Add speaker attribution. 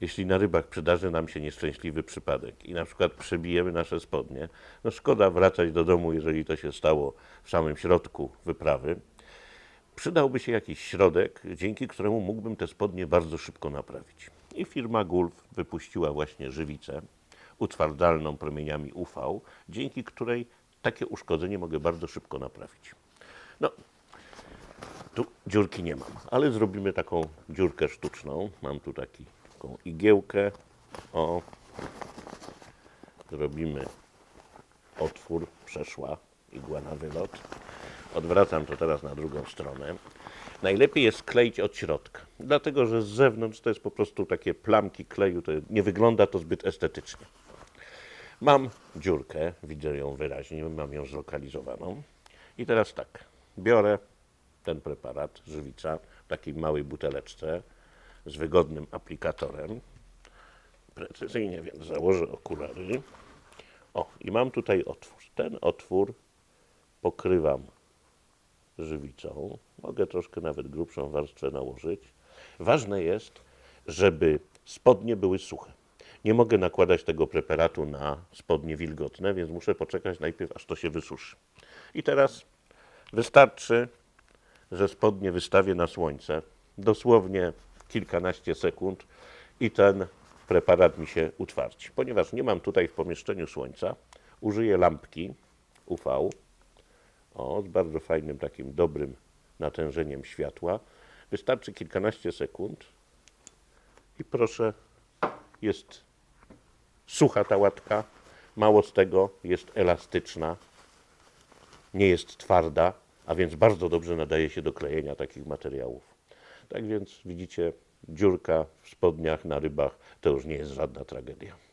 Speaker 1: jeśli na rybach przydarzy nam się nieszczęśliwy przypadek i na przykład przebijemy nasze spodnie, no szkoda wracać do domu, jeżeli to się stało w samym środku wyprawy. Przydałby się jakiś środek, dzięki któremu mógłbym te spodnie bardzo szybko naprawić. I firma Gulf wypuściła właśnie żywicę utwardzalną promieniami UV, dzięki której takie uszkodzenie mogę bardzo szybko naprawić. No, tu dziurki nie mam, ale zrobimy taką dziurkę sztuczną. Mam tu taki, taką igiełkę. O, zrobimy otwór, przeszła igła na wylot. Odwracam to teraz na drugą stronę. Najlepiej jest kleić od środka, dlatego że z zewnątrz to jest po prostu takie plamki kleju, to nie wygląda to zbyt estetycznie. Mam dziurkę, widzę ją wyraźnie, mam ją zlokalizowaną. I teraz tak, biorę ten preparat, żywica, w takiej małej buteleczce z wygodnym aplikatorem. Precyzyjnie więc założę okulary. O, i mam tutaj otwór. Ten otwór pokrywam żywicą. Mogę troszkę nawet grubszą warstwę nałożyć. Ważne jest, żeby spodnie były suche. Nie mogę nakładać tego preparatu na spodnie wilgotne, więc muszę poczekać najpierw, aż to się wysuszy. I teraz wystarczy, że spodnie wystawię na słońce, dosłownie kilkanaście sekund i ten preparat mi się utwardzi. Ponieważ nie mam tutaj w pomieszczeniu słońca, użyję lampki UV, o, z bardzo fajnym, takim dobrym natężeniem światła. Wystarczy kilkanaście sekund i proszę, jest sucha ta łatka, mało z tego, jest elastyczna, nie jest twarda, a więc bardzo dobrze nadaje się do klejenia takich materiałów. Tak więc widzicie, dziurka w spodniach na rybach to już nie jest żadna tragedia.